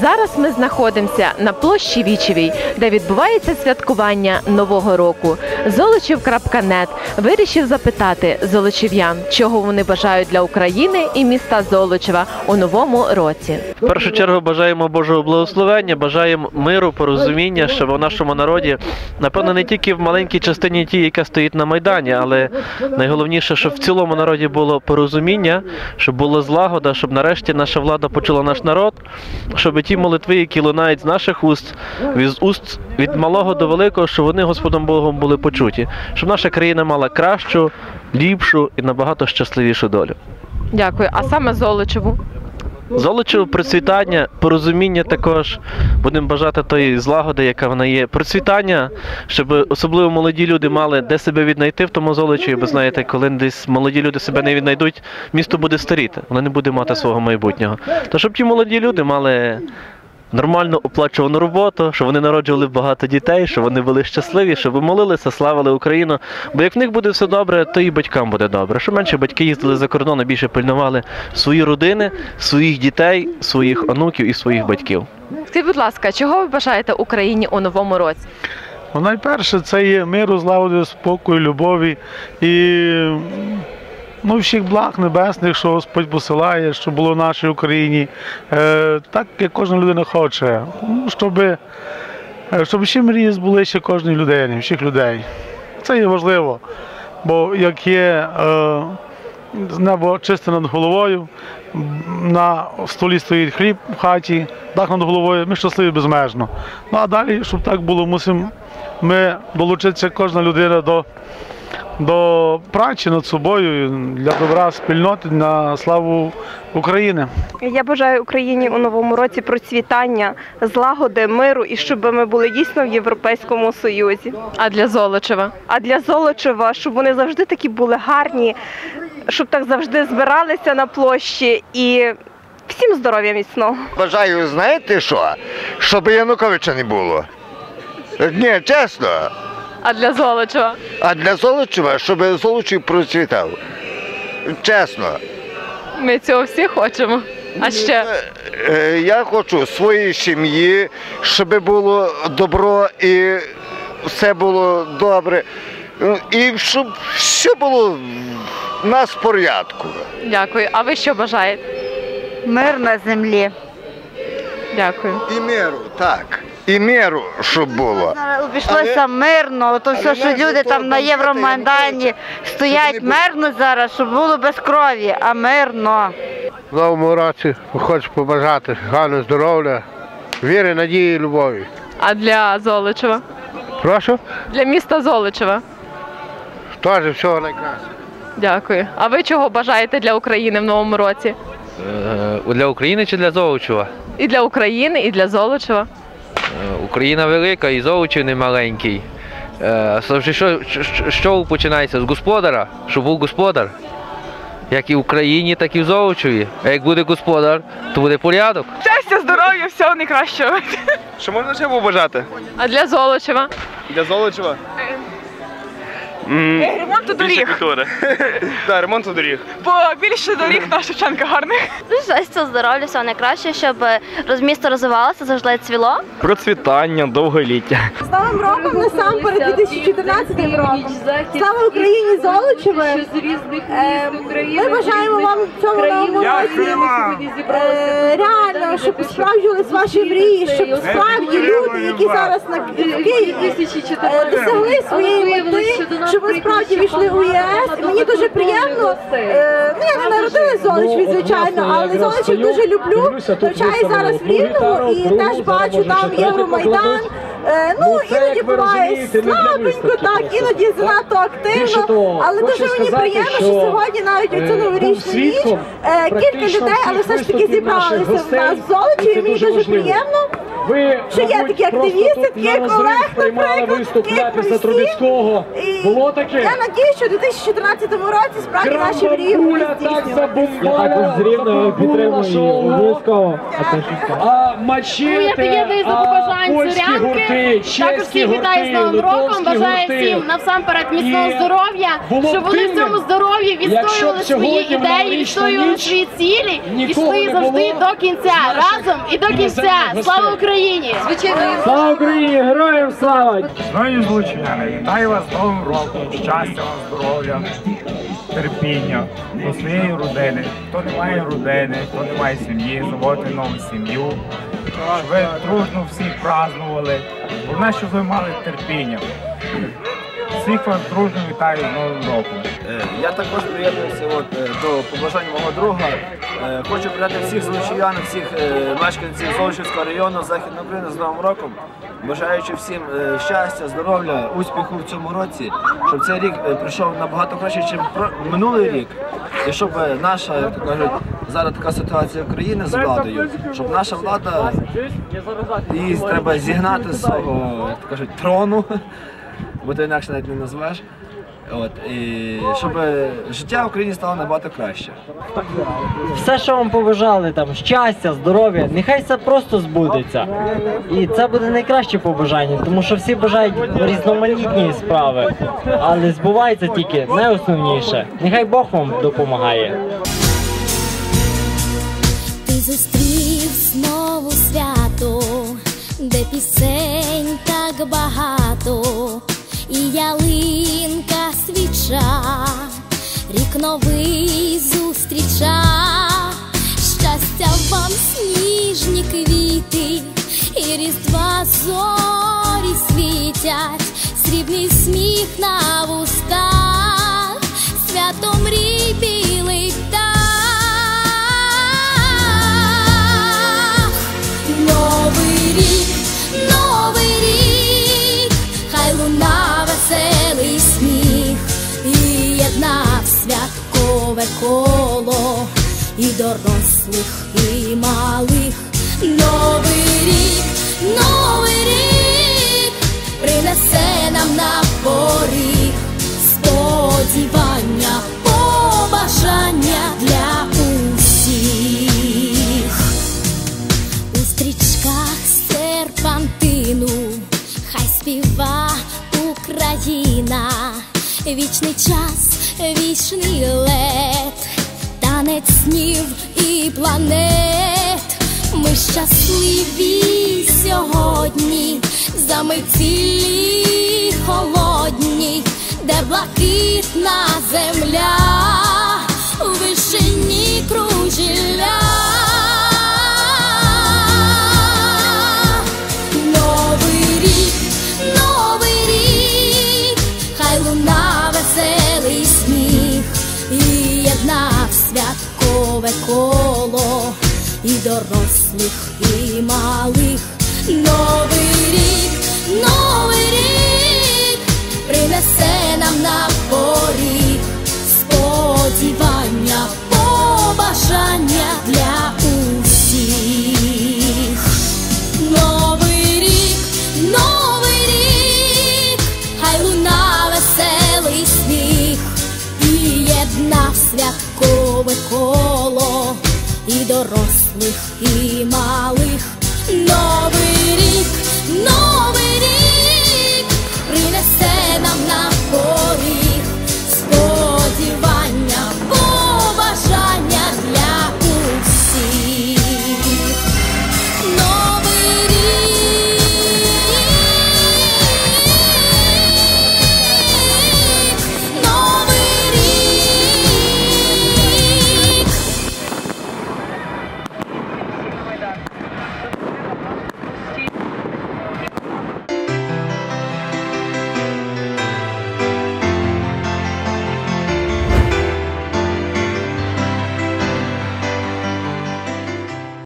Зараз ми знаходимося на площі Вічевій, де відбувається святкування Нового року. Золочів.нет вирішив запитати золочів'ян, чого вони бажають для України і міста Золочева у новому році. В першу чергу бажаємо Божого благословення, бажаємо миру, порозуміння, щоб в нашому народі, напевно, не тільки в маленькій частині ті, яка стоїть на майдані, але найголовніше, щоб в цілому народі було порозуміння, щоб була злагода, щоб нарешті наша влада почула наш народ, щоб ті молитви, які лунають з наших уст, від уст від малого до великого, щоб вони Господом Богом були почуті, щоб наша країна мала кращу, ліпшу і набагато щасливішу долю. Дякую. А саме Золочеву. Золочево процвітання, порозуміння також. Будемо бажати тої злагоди, яка вона є. Процвітання, щоб особливо молоді люди мали де себе віднайти в тому золочі. Бо знаєте, коли десь молоді люди себе не віднайдуть, місто буде старіти, воно не буде мати свого майбутнього. То щоб ті молоді люди мали. Нормально оплачувану роботу, щоб вони народжували багато дітей, щоб вони були щасливі, щоб молилися, славили Україну. Бо як в них буде все добре, то і батькам буде добре. Що менше батьки їздили за кордон, а більше пильнували свої родини, своїх дітей, своїх онуків і своїх батьків. Скажіть, будь ласка, чого ви бажаєте Україні у новому році? Ну, найперше, це є миру, злагоди, спокою, любові і ну, всіх благ небесних, що Господь посилає, щоб було в нашій Україні. Е, так, як кожна людина хоче. Ну, щоб, е, щоб всі мрії збулися кожної людини, всіх людей. Це є важливо. Бо як є е, небо чисте над головою, на столі стоїть хліб в хаті, дах над головою, ми щасливі безмежно. Ну а далі, щоб так було, мусимо ми долучитися кожна людина до, до праці над собою для добра спільноти на славу України. Я бажаю Україні у новому році процвітання, злагоди, миру і щоб ми були дійсно в Європейському Союзі. А для Золочева? А для Золочева, щоб вони завжди такі були гарні, щоб так завжди збиралися на площі і всім здоров'я міцного. Бажаю, знаєте що? Щоб Януковича не було. Ні, чесно. А для Золочева? А для Золочева, щоб Золочів процвітав. Чесно. Ми цього всі хочемо. А ще Е, Я хочу своїй сім'ї, щоб було добро і все було добре. Ну, І щоб все було в нас в порядку. дякую. А ви що бажаєте? Мир на землі. Дякую. І миру, так. І миру, щоб було. Обійшлося мирно, то все, що люди там на Євромайдані стоять не мирно зараз, щоб було без крові, а мирно. В новому році хочу побажати гарного здоров'я, віри, надії і любові. А для Золочева? Прошу, Для міста Золочева. теж всього найкращого. Дякую. А ви чого бажаєте для України в новому році? Е, Для України чи для Золочева? І для України, і для Золочева. Україна велика і Золочів не маленький. Е, що, що, що починається з господара, щоб був господар. Як і в Україні, так і в Золочеві. А як буде господар, то буде порядок. Щастя, здоров'я, всього найкращого. Що можна ще побажати? А для Золочева? Для Золочева? Ремонту доріг. культури. Так, ремонту доріг. Бо більше доріг на Шевченка гарних. Щастя, здоров'я, всього найкраще, щоб роз- місто розвивалося, завжди цвіло. Процвітання, довголіття. З Новим роком насамперед 2014 роком. Слава Україні Золочеве! Е, Ми бажаємо вам в цьому новому році е, реально, щоб справджувались ваші мрії, щоб справді люди, які зараз на Києві е, досягли своєї мети, щоб ви справді війшли у ЄС. Мені дуже приємно. е, Ну я не народила в Золочеві, звичайно, але Золочів дуже люблю. Навчаю зараз в Рівному і теж бачу там Євромайдан. Е, Ну, іноді буває слабенько, так, іноді занадто активно, але дуже мені приємно, що сьогодні навіть у цю новорічну ніч е, кілька людей, але все ж таки зібралися в нас в Золочі, і мені дуже приємно. Ви, що мабуть, такі просто активісти, такі на розрив Олег, приймали виступ Ляпіса Христів. Було таке? Я надію, що у 2014 році справді наші мрії будуть так забомбала, нашого А мачете, Я а польські гурти, Також чеські вітаю з гурти, Новим роком. литовські Бажаю гурти. всім насамперед міцного здоров'я, щоб вони в цьому здоров'ї відстоювали свої ідеї, відстоювали свої цілі і йшли завжди до кінця. Разом і до кінця. Слава гостей. Україні! Звичайно. Слава Україні! Героям слава! Шановні злочиняни, вітаю вас з Новим роком, щастя вам, здоров'я, терпіння до своєї родини. Хто не має родини, хто не має сім'ї, заводити нову сім'ю. Щоб ви дружно всі празднували. Головне, щоб ви мали терпіння. Всіх вас дружно вітаю з Новим роком. Е, Я також приєднуюся от, е, до побажань мого друга. Е, Хочу привітати всіх злочиян, всіх мешканців Золочівського району Західної України з Новим роком. Бажаючи всім щастя, здоров'я, успіху в цьому році, щоб цей рік прийшов набагато краще, ніж минулий рік. І щоб наша, як кажуть, зараз така ситуація в країні з владою, щоб наша влада її треба зігнати з свого, як кажуть, трону, бо то інакше навіть не назвеш. От, і щоб життя в Україні стало набагато краще. Все, що вам побажали, там щастя, здоров'я, нехай це просто збудеться. І це буде найкраще побажання, тому що всі бажають різноманітні справи, але збувається тільки найосновніше. Нехай Бог вам допомагає. Ти зустрів знову свято, де пісень так багато, свіча, рік новий зустріча, щастя вам сніжні квіти, і різдва зорі світять, срібний сміх на коло, і дорослих, і малих. Новий рік, новий рік принесе нам на поріг сподівання, побажання для усіх. У стрічках серпантину, хай співа Україна, вічний час, вічний лед, танець і планет. Ми щасливі сьогодні, за цілі холодні, де блакитна земля, у вишині кружіля. Дорослих, і малих. Новий рік, новий рік принесе нам на поріг сподівання, побажання для усіх. Новий рік, новий рік, хай луна веселий сміх, і єднав святкове коло, і дорослих, і малих.